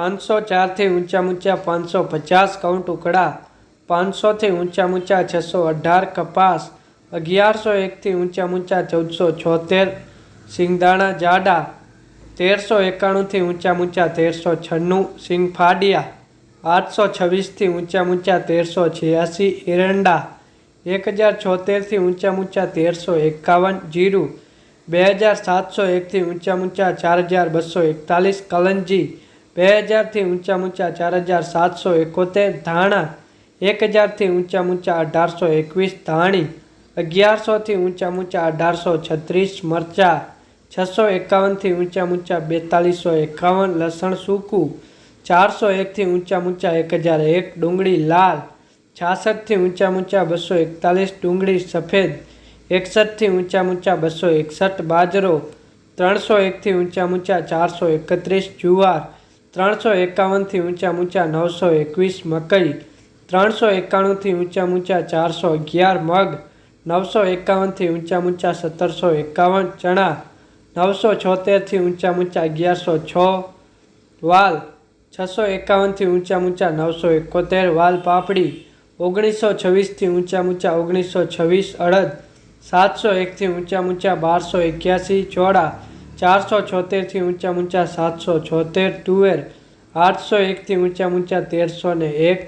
પાંચસો ચારથી ઊંચા ઊંચા પાંચસો પચાસ કાઉન્ટ ટુકડા પાંચસોથી ઊંચા ઊંચા છસો અઢાર કપાસ, અગિયારસો એકથી ઊંચા ઊંચા ચૌદસો છોતેર, સિંગદાણા જાડા, તેરસો એકાણુંથી ઊંચા ઊંચા તેરસો છન્નું સિંગ ફાડિયા આઠસો છવ્વીસથી ઊંચા ઊંચા તેરસો છ્યાસી, એરંડા એક હજાર છોતેરથી ઊંચા ઊંચા તેરસો એકાવન, જીરું બે હજાર સાતસો એકથી ઊંચા ઊંચા ચાર હજાર બસો એકતાલીસ, કલંજી બે હજારથી ઊંચા ઊંચા ચાર હજાર સાતસો એકોતેર ધાણા, એક હજારથી ઊંચા ઊંચા અઢારસો એકવીસ ધાણી અગિયારસોથી ઊંચા ઊંચા અઢારસો છત્રીસ મરચા, છસો એકાવનથી ઊંચા ઊંચા બેતાલીસો એકાવન લસણ સૂકું, ચારસો એકથી ઊંચા ઊંચા એક હજાર એક ડુંગળી લાલ છાસઠથી ઊંચા ઊંચા બસો એકતાલીસ ડુંગળી સફેદ એકસઠથી ઊંચા ઊંચા બસો એકસઠ બાજરો, ત્રણસો એકથી ઊંચા ઊંચા ચારસો એકત્રીસ જુવાર ત્રણસો એકાવનથી ઊંચા ઊંચા નવસો એકવીસ મકઈ, ત્રણસો એકાણુંથી ઊંચા ઊંચા ચારસો અગિયાર મગ, નવસો એકાવનથી ઊંચા ઊંચા સત્તરસો એકાવન ચણા, નવસો છોતેરથી ઊંચા ઊંચા અગિયારસો છ વાલ, છસો એકાવનથી ઊંચા ઊંચા નવસો એકોતેર વાલ પાપડી, ઓગણીસો છવ્વીસથી ઊંચા ઊંચા ઓગણીસો છવ્વીસ અડદ, સાતસો એકથી ઊંચા ઊંચા બારસો એક્યાસી ચોડા ચારસો છોતેરથી ઊંચા ઊંચા સાતસો છોતેર તુવેર આઠસો એકથી ઊંચા ઊંચા તેરસો ને એક.